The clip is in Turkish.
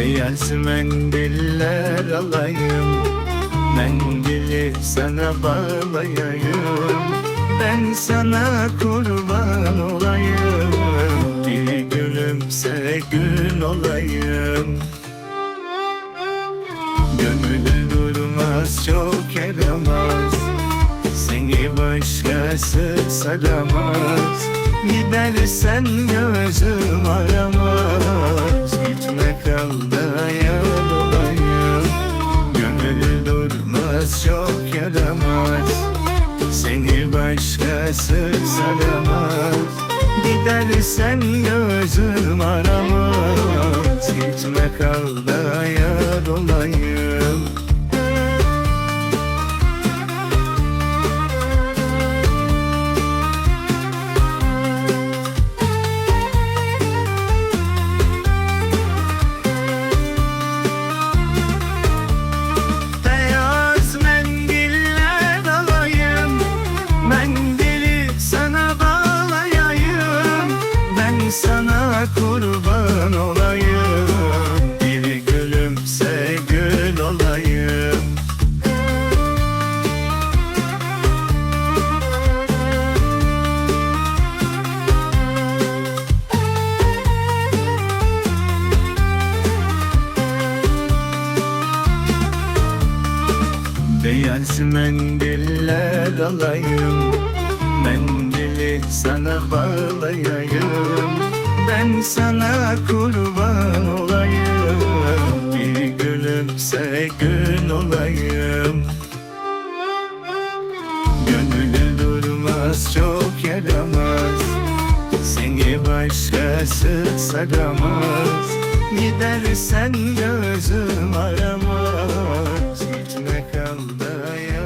Beyaz mendiller alayım Mendili sana bağlayayım. Ben sana kurban olayım Bir gülümse gül olayım. Gönül durmaz çok yaramaz Seni başkası saramaz. Gidersen gözüm aramaz durmaz çok yaramaz. Seni başkası saramaz. Gidersen gözüm aramaz. Gitme kal dayan olayım kurban olayım. Bir gülümse gül olayım. Beyaz mendiller alayım Mendili sana bağlayayım Ben sana kurban olayım. Bir gülümse gül olayım. Gönül durmaz çok yaramaz. Seni başkası saramaz. Gidersen gözüm aramaz. Gitme kal dayan